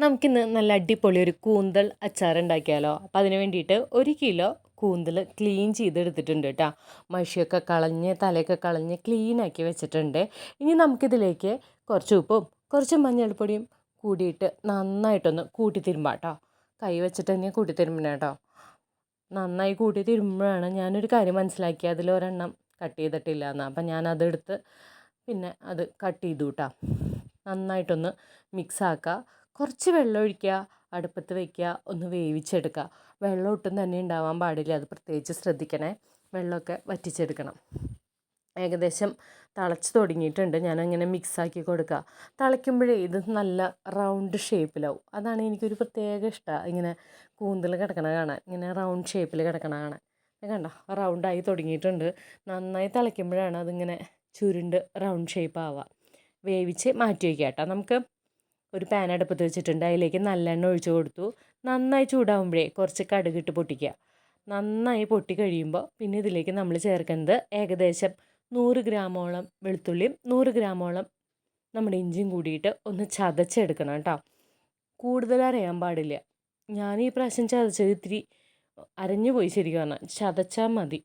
നമുക്കിന്ന് നല്ല അടിപൊളി ഒരു കൂന്തൽ അച്ചാർ ഉണ്ടാക്കിയാലോ അപ്പം അതിന് വേണ്ടിയിട്ട് ഒരു കിലോ കൂന്തൽ ക്ലീൻ ചെയ്തെടുത്തിട്ടുണ്ട് കേട്ടോ. മഷിയൊക്കെ കളഞ്ഞ് തലയൊക്കെ കളഞ്ഞ് ക്ലീനാക്കി വെച്ചിട്ടുണ്ട്. ഇനി നമുക്കിതിലേക്ക് കുറച്ച് ഉപ്പും കുറച്ച് മഞ്ഞൾപ്പൊടിയും കൂടിയിട്ട് നന്നായിട്ടൊന്ന് കൂട്ടി തിരുമ്പാം കേട്ടോ. കൈ വെച്ചിട്ട് തന്നെ കൂട്ടി തിരുമ്പണം കേട്ടോ. നന്നായി കൂട്ടി തിരുമ്പോഴാണ് ഞാനൊരു കാര്യം മനസ്സിലാക്കി. അതിലൊരെണ്ണം കട്ട് ചെയ്തിട്ടില്ല എന്ന് അപ്പം ഞാനതെടുത്ത് പിന്നെ അത് കട്ട് ചെയ്തു കേട്ടോ നന്നായിട്ടൊന്ന് മിക്സ് ആക്കുക കുറച്ച് വെള്ളം ഒഴിക്കുക അടുപ്പത്ത് വയ്ക്കുക ഒന്ന് വേവിച്ചെടുക്കുക. വെള്ളം ഒട്ടും തന്നെ ഉണ്ടാവാൻ പാടില്ല. അത് പ്രത്യേകിച്ച് ശ്രദ്ധിക്കണേ. വെള്ളമൊക്കെ വറ്റിച്ചെടുക്കണം. ഏകദേശം തിളച്ച് തുടങ്ങിയിട്ടുണ്ട്. ഞാനങ്ങനെ മിക്സാക്കി കൊടുക്കുക. തിളയ്ക്കുമ്പോഴേ ഇത് നല്ല റൗണ്ട് ഷേപ്പിലാവും. അതാണ് എനിക്കൊരു പ്രത്യേക ഇഷ്ടം. ഇങ്ങനെ കൂന്തൽ കിടക്കണ കാണാൻ. ഇങ്ങനെ റൗണ്ട് ഷേപ്പിൽ കിടക്കണ കാണാൻ. കണ്ട? റൗണ്ടായി തുടങ്ങിയിട്ടുണ്ട്. നന്നായി തിളയ്ക്കുമ്പോഴാണ് അതിങ്ങനെ ചുരുണ്ട് റൗണ്ട് ഷേപ്പ് ആവുക വേവിച്ച് മാറ്റി വയ്ക്കുക കേട്ടോ. നമുക്ക് ഒരു പാൻ അടുപ്പത്ത് വെച്ചിട്ടുണ്ട്. അതിലേക്ക് നല്ലെണ്ണ ഒഴിച്ച് കൊടുത്തു. നന്നായി ചൂടാകുമ്പോഴേ കുറച്ച് കടുകിട്ട് പൊട്ടിക്കുക. നന്നായി പൊട്ടി കഴിയുമ്പോൾ പിന്നെ ഇതിലേക്ക് നമ്മൾ ചേർക്കുന്നത് ഏകദേശം നൂറ് ഗ്രാമോളം വെളുത്തുള്ളിയും നൂറ് ഗ്രാമോളം നമ്മുടെ ഇഞ്ചിയും കൂടിയിട്ട് ഒന്ന് ചതച്ചെടുക്കണം കേട്ടോ. കൂടുതൽ അരയാൻ പാടില്ല. ഞാൻ ഈ പ്രാവശ്യം ചതച്ചത് ഇത്തിരി അരഞ്ഞു പോയി ശരിക്കും പറഞ്ഞാൽ ചതച്ചാൽ മതി.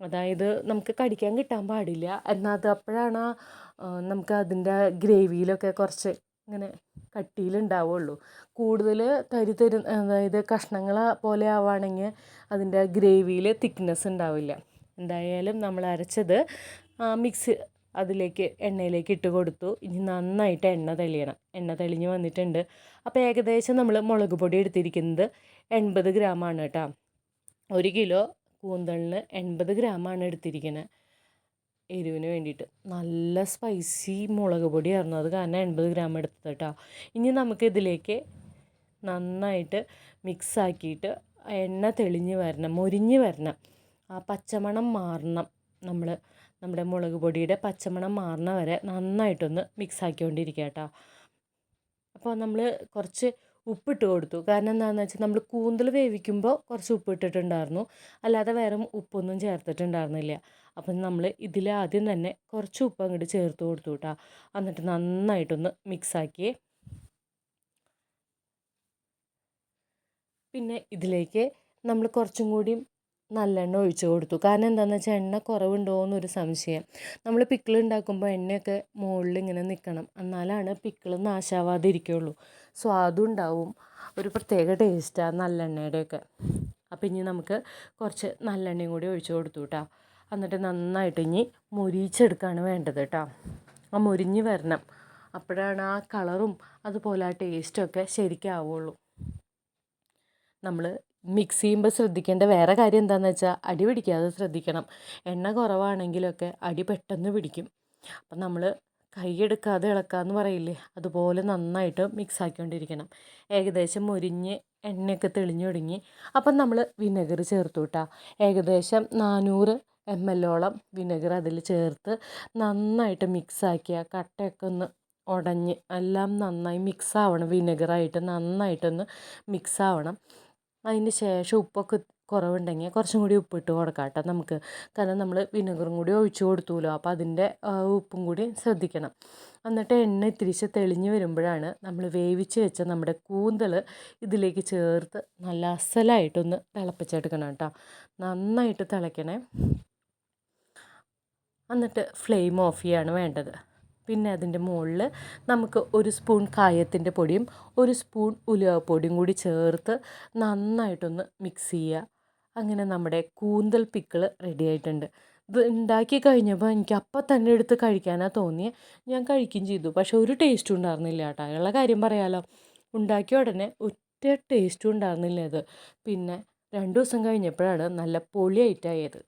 അതായത് നമുക്ക് കടിക്കാൻ കിട്ടാൻ പാടില്ല. എന്നാൽ അത് അപ്പോഴാണ് നമുക്ക് അതിന്റെ ഗ്രേവിയിലൊക്കെ കുറച്ച് ഇങ്ങനെ കട്ടിയിലുണ്ടാവുള്ളൂ. കൂടുതൽ തരി തരി അതായത് കഷ്ണങ്ങൾ പോലെ ആവുകയാണെങ്കിൽ അതിന്റെ ഗ്രേവിയിൽ തിക്നെസ് ഉണ്ടാവില്ല. എന്തായാലും നമ്മൾ അരച്ചത് മിക്സ് അതിലേക്ക് എണ്ണയിലേക്ക് ഇട്ട് കൊടുത്തു. ഇനി നന്നായിട്ട് എണ്ണ തെളിയണം. എണ്ണ തെളിഞ്ഞ് വന്നിട്ടുണ്ട്. അപ്പോൾ ഏകദേശം നമ്മൾ മുളക് പൊടി എടുത്തിരിക്കുന്നത് എൺപത് ഗ്രാമാണ് കേട്ടോ. ഒരു കിലോ കൂന്തളിന് എൺപത് ഗ്രാമാണ് എടുത്തിരിക്കുന്നത് എരിവിന് വേണ്ടിയിട്ട്. നല്ല സ്പൈസി മുളക് പൊടിയായിരുന്നു. അത് കാരണം എൺപത് ഗ്രാം എടുത്തത് കേട്ടോ ഇനി നമുക്ക് ഇതിലേക്ക് നന്നായിട്ട് മിക്സ് ആക്കിയിട്ട് എണ്ണ തെളിഞ്ഞ് വരണം മൊരിഞ്ഞ് വരണം. ആ പച്ചമണം മാറണം നമ്മൾ നമ്മുടെ മുളക് പൊടിയുടെ പച്ചമണം മാറണ വരെ നന്നായിട്ടൊന്ന് മിക്സ് ആക്കിക്കൊണ്ടിരിക്കുക കേട്ടോ അപ്പോൾ നമ്മൾ കുറച്ച് ഉപ്പിട്ട് കൊടുത്തു. കാരണം എന്താണെന്ന് വെച്ചാൽ നമ്മൾ കൂന്തൽ വേവിക്കുമ്പോൾ കുറച്ച് ഉപ്പിട്ടിട്ടുണ്ടായിരുന്നു. അല്ലാതെ വേറെ ഉപ്പൊന്നും ചേർത്തിട്ടുണ്ടായിരുന്നില്ല. അപ്പം നമ്മൾ ഇതിൽ ആദ്യം തന്നെ കുറച്ച് ഉപ്പ് അങ്ങോട്ട് ചേർത്ത് കൊടുത്തു കേട്ടോ എന്നിട്ട് നന്നായിട്ടൊന്ന് മിക്സാക്കി പിന്നെ ഇതിലേക്ക് നമ്മൾ കുറച്ചും കൂടി നല്ലെണ്ണ ഒഴിച്ച് കൊടുത്തു. കാരണം എന്താണെന്ന് വെച്ചാൽ എണ്ണ കുറവുണ്ടോ എന്നൊരു സംശയം. നമ്മൾ പിക്കിൾ ഉണ്ടാക്കുമ്പോൾ എണ്ണയൊക്കെ മുകളിൽ ഇങ്ങനെ നിൽക്കണം എന്നാലാണ് പിക്കിൾ നാശാവാതിരിക്കുള്ളൂ. സ്വാദും ഉണ്ടാവും ഒരു പ്രത്യേക ടേസ്റ്റാണ് നല്ലെണ്ണയുടെയൊക്കെ. അപ്പം ഇനി നമുക്ക് കുറച്ച് നല്ലെണ്ണയും കൂടി ഒഴിച്ചു കൊടുത്തു കേട്ടോ എന്നിട്ട് നന്നായിട്ട് ഇനി മുരിച്ചെടുക്കുകയാണ് വേണ്ടത് കേട്ടോ ആ മുരിഞ്ഞ് വരണം. അപ്പോഴാണ് ആ കളറും അതുപോലെ ആ ടേസ്റ്റൊക്കെ ശരിക്കാവുള്ളൂ. നമ്മൾ മിക്സ് ചെയ്യുമ്പോൾ ശ്രദ്ധിക്കേണ്ട വേറെ കാര്യം എന്താണെന്ന് വെച്ചാൽ അടി പിടിക്കാതെ ശ്രദ്ധിക്കണം. എണ്ണ കുറവാണെങ്കിലൊക്കെ അടി പെട്ടെന്ന് പിടിക്കും. അപ്പം നമ്മൾ കൈയെടുക്കാതെ എന്ന് പറയില്ലേ? അതുപോലെ നന്നായിട്ട് മിക്സ് ആക്കിക്കൊണ്ടിരിക്കണം ഏകദേശം മുരിഞ്ഞ് എണ്ണയൊക്കെ തെളിഞ്ഞു തുടങ്ങി അപ്പം നമ്മൾ വിനെഗർ ചേർത്തു കേട്ടോ ഏകദേശം നാനൂറ് എം എല്ലോളം വിനെഗർ അതിൽ ചേർത്ത് നന്നായിട്ട് മിക്സ് ആക്കിയ കട്ടയൊക്കെ ഒന്ന് ഉടഞ്ഞ് എല്ലാം നന്നായി മിക്സ് ആവണം വിനെഗറായിട്ട് നന്നായിട്ടൊന്ന് മിക്സ് ആവണം അതിന് ശേഷം ഉപ്പൊക്കെ കുറവുണ്ടെങ്കിൽ കുറച്ചും കൂടി ഉപ്പിട്ട് കൊടുക്കാം കേട്ടോ നമുക്ക്. കാരണം നമ്മൾ വിനെഗറും കൂടി ഒഴിച്ചു കൊടുത്തുല്ലോ അപ്പോൾ അതിന്റെ ഉപ്പും കൂടി ശ്രദ്ധിക്കണം. എന്നിട്ട് എണ്ണ ഇത്തിരിച്ച് തെളിഞ്ഞ് വരുമ്പോഴാണ് നമ്മൾ വേവിച്ച് വെച്ച നമ്മുടെ കൂന്തൽ ഇതിലേക്ക് ചേർത്ത് നല്ല അസലായിട്ടൊന്ന് തിളപ്പിച്ചെടുക്കണം കേട്ടോ. നന്നായിട്ട് തിളയ്ക്കണേ. എന്നിട്ട് ഫ്ലെയിം ഓഫ് ചെയ്യാണ് വേണ്ടത്. പിന്നെ അതിന്റെ മുകളിൽ നമുക്ക് ഒരു സ്പൂൺ കായത്തിന്റെ പൊടിയും ഒരു സ്പൂൺ ഉലുവപ്പൊടിയും കൂടി ചേർത്ത് നന്നായിട്ടൊന്ന് മിക്സ് ചെയ്യുക. അങ്ങനെ നമ്മുടെ കൂന്തൽ പിക്കിൾ റെഡി ആയിട്ടുണ്ട്. ഉണ്ടാക്കി കഴിഞ്ഞപ്പോൾ എനിക്ക് അപ്പം തന്നെ എടുത്ത് കഴിക്കാനാണ് തോന്നിയത് ഞാൻ കഴിക്കുകയും ചെയ്തു. പക്ഷേ ഒരു ടേസ്റ്റും ഉണ്ടായിരുന്നില്ല കേട്ടോ. ഉള്ള കാര്യം പറയാലോ. ഉണ്ടാക്കിയ ഉടനെ ഒറ്റ ടേസ്റ്റും ഉണ്ടായിരുന്നില്ല അത് പിന്നെ രണ്ട് ദിവസം കഴിഞ്ഞപ്പോഴാണ് നല്ല പൊളിയായിട്ടായത്